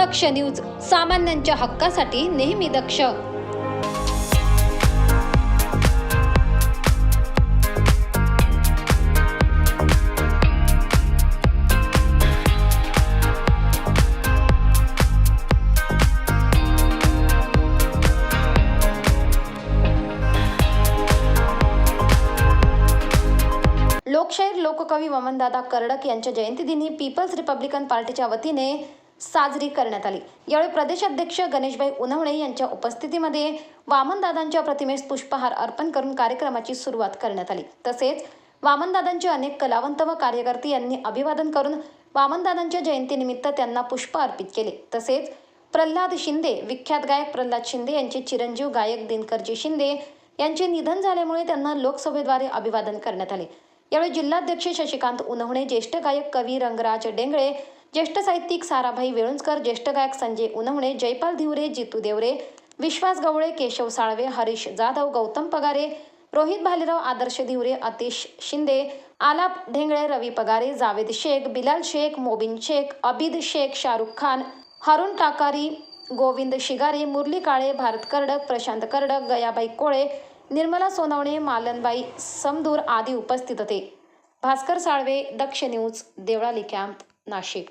दक्ष news सामान्यांच्या हक्कासाठी नेहमी दक्ष. लोकशाहीर लोककवी वमनदादा कर्डक यांच्या जयंतीदिनी पीपल्स रिपब्लिकन पार्टीच्या वतीने साजरी करण्यात आली. यावेळी प्रदेशाध्यक्ष गणेशभाई उनवणे यांच्या उपस्थितीमध्ये वामनदादांच्या प्रतिमेस पुष्पहार अर्पण करून कार्यक्रमाची सुरुवात करण्यात आली. तसेच वामनदादांचे अनेक कलावंत व कार्यकर्ते यांनी अभिवादन करून वामनदादांच्या जयंतीनिमित्त त्यांना पुष्प अर्पित केले. तसेच प्रल्हाद शिंदे विख्यात गायक प्रल्हाद शिंदे यांचे चिरंजीव गायक दिनकरजी शिंदे यांचे निधन झाल्यामुळे त्यांना लोकसभेद्वारे अभिवादन करण्यात आले. यावेळी जिल्हाध्यक्ष शशिकांत उनवणे ज्येष्ठ गायक कवी रंगराज डेंगळे ज्येष्ठ साहित्यिक साराभाई वेळुंजकर ज्येष्ठ गायक संजय उनवणे जयपाल धिवरे जितू देवरे विश्वास गवळे केशव साळवे हरीश जाधव गौतम पगारे रोहित भालेराव आदर्श धिवरे अतिश शिंदे आलाप ढेंगळे रवी पगारे जावेद शेख बिलाल शेख मोबिन शेख अबिद शेख शाहरुख खान हरुण टाकारी गोविंद शिगारे मुरली काळे भारत कर्डक प्रशांत कर्डक गयाबाई कोळे निर्मला सोनवणे मालनबाई समदूर आदी उपस्थित होते. Bhaskar Salve Daksh news Deolali camp Nashik.